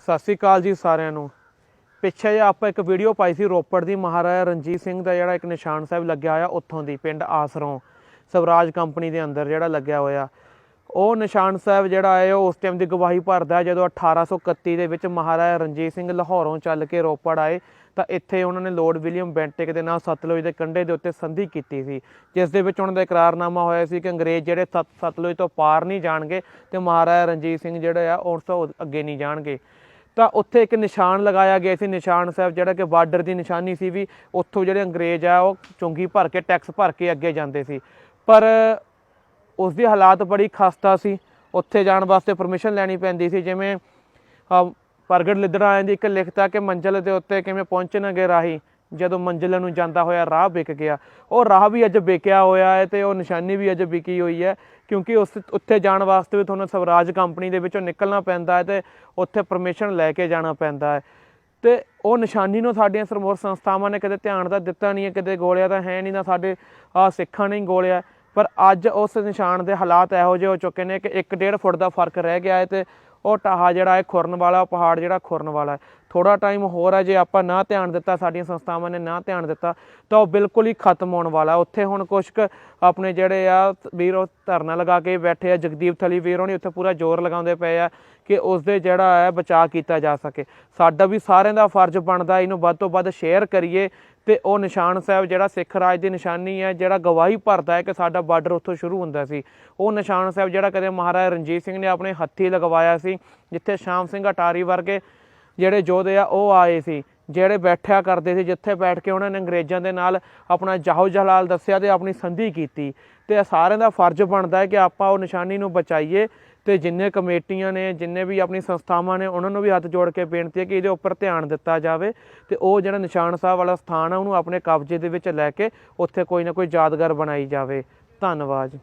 ਸਤਿ ਸ੍ਰੀ ਅਕਾਲ ਜੀ ਸਾਰਿਆਂ ਨੂੰ। ਪਿੱਛੇ ਜਿਹਾ ਆਪਾਂ ਇੱਕ ਵੀਡੀਓ ਪਾਈ ਸੀ ਰੋਪੜ ਦੀ ਮਹਾਰਾਜਾ ਰਣਜੀਤ ਸਿੰਘ ਦਾ ਜਿਹੜਾ ਇੱਕ ਨਿਸ਼ਾਨ ਸਾਹਿਬ ਲੱਗਿਆ ਹੋਇਆ ਉੱਥੋਂ ਦੀ, ਪਿੰਡ ਆਸਰੋਂ, ਸਵਰਾਜ ਕੰਪਨੀ ਦੇ ਅੰਦਰ ਜਿਹੜਾ ਲੱਗਿਆ ਹੋਇਆ। ਉਹ ਨਿਸ਼ਾਨ ਸਾਹਿਬ ਜਿਹੜਾ ਹੈ, ਉਹ ਉਸ ਟਾਈਮ ਦੀ ਗਵਾਹੀ ਭਰਦਾ ਹੈ, ਜਦੋਂ 1831 ਦੇ ਵਿੱਚ ਮਹਾਰਾਜਾ ਰਣਜੀਤ ਸਿੰਘ ਲਾਹੌਰੋਂ ਚੱਲ ਕੇ ਰੋਪੜ ਆਏ, ਤਾਂ ਇੱਥੇ ਉਹਨਾਂ ਨੇ ਲੋਰਡ ਵਿਲੀਅਮ ਬੈਂਟਿਕ ਦੇ ਨਾਲ ਸਤਲੁਜ ਦੇ ਕੰਢੇ ਦੇ ਉੱਤੇ ਸੰਧੀ ਕੀਤੀ ਸੀ, ਜਿਸ ਦੇ ਵਿੱਚ ਉਹਨਾਂ ਦਾ ਇਕਰਾਰਨਾਮਾ ਹੋਇਆ ਸੀ ਕਿ ਅੰਗਰੇਜ਼ ਜਿਹੜੇ ਸਤ ਸਤਲੁਜ ਤੋਂ ਪਾਰ ਨਹੀਂ ਜਾਣਗੇ ਤੇ ਮਹਾਰਾਜਾ ਰਣਜੀਤ ਸਿੰਘ ਜਿਹੜੇ ਆ ਉਸ ਤੋਂ ਅੱਗੇ ਨਹੀਂ ਜਾਣਗੇ। ਤਾਂ ਉੱਥੇ ਇੱਕ ਨਿਸ਼ਾਨ ਲਗਾਇਆ ਗਿਆ ਸੀ ਨਿਸ਼ਾਨ ਸਾਹਿਬ ਜਿਹੜਾ ਕਿ ਬਾਰਡਰ ਦੀ ਨਿਸ਼ਾਨੀ ਸੀ ਵੀ ਉੱਥੋਂ ਜਿਹੜੇ ਅੰਗਰੇਜ਼ ਆ ਉਹ ਚੁੰਗੀ ਭਰ ਕੇ ਟੈਕਸ ਭਰ ਕੇ ਅੱਗੇ ਜਾਂਦੇ ਸੀ। ਪਰ ਉਸ ਦੀ ਹਾਲਾਤ ਬੜੀ ਖਸਤਾ ਸੀ। ਉੱਥੇ ਜਾਣ ਵਾਸਤੇ ਪਰਮਿਸ਼ਨ ਲੈਣੀ ਪੈਂਦੀ ਸੀ ਜਿਵੇਂ ਅਹ, ਪ੍ਰਗਟ ਲਿੱਦੜਾ ਦੀ ਇੱਕ ਲਿਖਤਾ ਕਿ ਮੰਜ਼ਿਲ ਦੇ ਉੱਤੇ ਕਿਵੇਂ ਪਹੁੰਚਣਗੇ ਰਾਹੀ। ਜਦੋਂ ਮੰਜ਼ਿਲ ਨੂੰ ਜਾਂਦਾ ਹੋਇਆ ਰਾਹ ਵਿਕ ਗਿਆ। ਉਹ ਰਾਹ ਵੀ ਅੱਜ ਵਿਕਿਆ ਹੋਇਆ ਹੈ ਤੇ ਉਹ ਨਿਸ਼ਾਨੀ ਵੀ ਅੱਜ ਵਿਕੀ ਹੋਈ ਹੈ, ਕਿਉਂਕਿ ਉਸ ਉੱਥੇ ਜਾਣ ਵਾਸਤੇ ਵੀ ਤੁਹਾਨੂੰ ਸਵਰਾਜ ਕੰਪਨੀ ਦੇ ਵਿੱਚੋਂ ਨਿਕਲਣਾ ਪੈਂਦਾ ਹੈ ਤੇ ਉੱਥੇ ਪਰਮਿਸ਼ਨ ਲੈ ਕੇ ਜਾਣਾ ਪੈਂਦਾ ਹੈ। ਤੇ ਉਹ ਨਿਸ਼ਾਨੀ ਨੂੰ ਸਾਡੀਆਂ ਸਰਮੋਰ ਸੰਸਥਾਵਾਂ ਨੇ ਕਦੇ ਧਿਆਨ ਦਾ ਦਿੱਤਾ ਨਹੀਂ ਹੈ, ਕਦੇ ਗੋਲਿਆ ਤਾਂ ਹੈ ਨਹੀਂ ਨਾ ਸਾਡੇ ਸਿੱਖਾਂ ਨੇ ਗੋਲਿਆ। ਪਰ ਅੱਜ ਉਸ ਨਿਸ਼ਾਨ ਦੇ ਹਾਲਾਤ ਇਹੋ ਜਿਹੇ ਹੋ ਚੁੱਕੇ ਨੇ ਕਿ 1.5 ਫੁੱਟ ਦਾ ਫ਼ਰਕ ਰਹਿ ਗਿਆ ਹੈ ਤੇ ਉਹ ਟਾਹਾ ਜਿਹੜਾ ਹੈ ਖੁਰਨ ਵਾਲਾ ਉਹ ਪਹਾੜ ਜਿਹੜਾ ਖੁਰਨ ਵਾਲਾ ਹੈ। ਥੋੜਾ ਟਾਈਮ ਹੋਰ ਹੈ, ਜੇ ਆਪਾਂ ਨਾ ਧਿਆਨ ਦਿੱਤਾ, ਸਾਡੀਆਂ ਸੰਸਥਾਵਾਂ ਨੇ ਨਾ ਧਿਆਨ ਦਿੱਤਾ, ਤਾਂ ਉਹ ਬਿਲਕੁਲ ਹੀ ਖਤਮ ਹੋਣ ਵਾਲਾ। ਉੱਥੇ ਹੁਣ ਕੁਛ ਕੁ ਆਪਣੇ ਜਿਹੜੇ ਆ ਵੀਰ ਉਹ ਧਰਨਾ ਲਗਾ ਕੇ ਬੈਠੇ ਆ, ਜਗਦੀਪ ਥਲੀ ਵੀਰ ਹੋਣੀ, ਉੱਥੇ ਪੂਰਾ ਜ਼ੋਰ ਲਗਾਉਂਦੇ ਪਏ ਆ ਕਿ ਉਸ ਦੇ ਜਿਹੜਾ ਹੈ, ਬਚਾਅ ਕੀਤਾ ਜਾ ਸਕੇ। ਸਾਡਾ ਵੀ ਸਾਰਿਆਂ ਦਾ ਫਰਜ਼ ਬਣਦਾ, ਇਹਨੂੰ ਵੱਧ ਤੋਂ ਵੱਧ ਸ਼ੇਅਰ ਕਰੀਏ ਤੇ ਉਹ ਨਿਸ਼ਾਨ ਸਾਹਿਬ, ਜਿਹੜਾ ਸਿੱਖ ਰਾਜ ਦੀ ਨਿਸ਼ਾਨੀ ਹੈ, ਜਿਹੜਾ ਗਵਾਹੀ ਭਰਦਾ ਹੈ ਕਿ ਸਾਡਾ ਬਾਰਡਰ ਉੱਥੋਂ ਸ਼ੁਰੂ ਹੁੰਦਾ ਸੀ, ਉਹ ਨਿਸ਼ਾਨ ਸਾਹਿਬ ਜਿਹੜਾ ਕਦੇ ਮਹਾਰਾਜਾ ਰਣਜੀਤ ਸਿੰਘ ਨੇ ਆਪਣੇ ਹੱਥੀ ਲਗਵਾਇਆ ਸੀ, ਜਿੱਥੇ ਸ਼ਾਮ ਸਿੰਘ ਅਟਾਰੀ ਵਰਗੇ ਜਿਹੜੇ ਯੋਧੇ ਆ, ਉਹ ਆਏ ਸੀ, ਜਿਹੜੇ ਬੈਠਿਆ ਕਰਦੇ ਸੀ, ਜਿੱਥੇ ਬੈਠ ਕੇ ਉਹਨਾਂ ਨੇ ਅੰਗਰੇਜ਼ਾਂ ਦੇ ਨਾਲ ਆਪਣਾ ਜਾਹੋ ਜਲਾਲ ਦੱਸਿਆ ਤੇ ਆਪਣੀ ਸੰਧੀ ਕੀਤੀ। ਤੇ ਸਾਰਿਆਂ ਦਾ ਫਰਜ਼ ਬਣਦਾ ਹੈ ਕਿ ਆਪਾਂ ਉਹ ਨਿਸ਼ਾਨੀ ਨੂੰ ਬਚਾਈਏ ਤੇ ਜਿੰਨੇ ਕਮੇਟੀਆਂ ਨੇ, ਜਿੰਨੇ ਵੀ ਆਪਣੀ ਸੰਸਥਾਵਾਂ ਨੇ, ਉਹਨਾਂ ਨੂੰ ਵੀ ਹੱਥ ਜੋੜ ਕੇ ਬੇਨਤੀ ਹੈ ਕਿ ਇਹਦੇ ਉੱਪਰ ਧਿਆਨ ਦਿੱਤਾ ਜਾਵੇ ਤੇ ਉਹ ਜਿਹੜਾ ਨਿਸ਼ਾਨ ਸਾਹਿਬ ਵਾਲਾ ਸਥਾਨ ਆ, ਉਹਨੂੰ ਆਪਣੇ ਕਬਜ਼ੇ ਦੇ ਵਿੱਚ ਲੈ ਕੇ ਉੱਥੇ ਕੋਈ ਨਾ ਕੋਈ ਯਾਦਗਾਰ ਬਣਾਈ ਜਾਵੇ। ਧੰਨਵਾਦ।